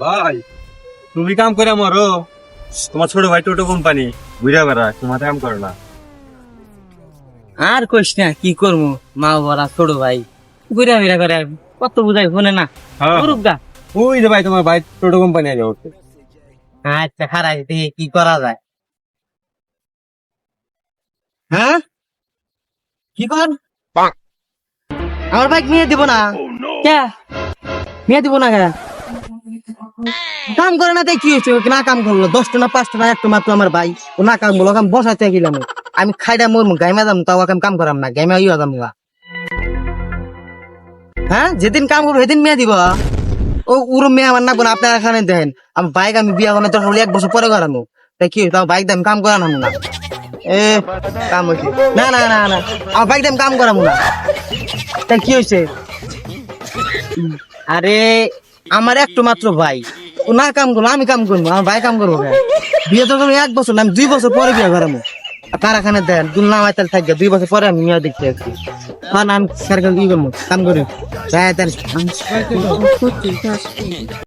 ভাই তুমি কাম করে মরো। তোমার ছোট ভাই টোটো কোম্পানি বুঝা বেড়া তোমার কাম করে না। আর কইস না কি করব? মা বড়া ছোট ভাই। ঘুরা ফিরা করে কত বুঝাই ফোনে না। গা। ওই যে ভাই তোমার ভাই টোটো কোম্পানি আছে ওকে আচ্ছা খারাপ দেখি কি করা যায়। হ্যাঁ? কি কর? আমার বাইক নিয়ে দিব না। কে? নিয়ে দিব না কে? কাম করে না তাই কি হয়েছে? না কাম করল, দশটা না পাঁচটা না একটা মাত্র আমার ভাই। ও না কাম করল কাম বসাতে গেলাম আমি খাইডা মরমু গাইমা যাম, তাও আমি কাম করাম না গাইমা ইয়া যাম হ্যাঁ যেদিন কাম করব সেদিন মেয়ে দিব। ও উড়ো মেয়ে আমার না কোনো আপনার এখানে দেখেন, আমার বাইক আমি বিয়া করানো দরকার এক বছর পরে করানো তাই কি তাও বাইক দিয়ে আমি কাম করানো না। এ, কাম হয়েছে। না না না না, আমার বাইক দিয়ে আমি কাম করাবো না। তাই কি হয়েছে? আরে, আমার একটু মাত্র ভাই। ও না কাম করব, আমি কাম করব, আমার ভাই কাম করব? বিয়ে তো এক বছর আমি দুই বছর পরে বিয়ে করাবো কারাখানে দেন দুল না হয় তাহলে থাকবে দুই বছর পরে আমি মেয়ে দেখতে আসছি হ্যাঁ আমি সরকার কাম করি।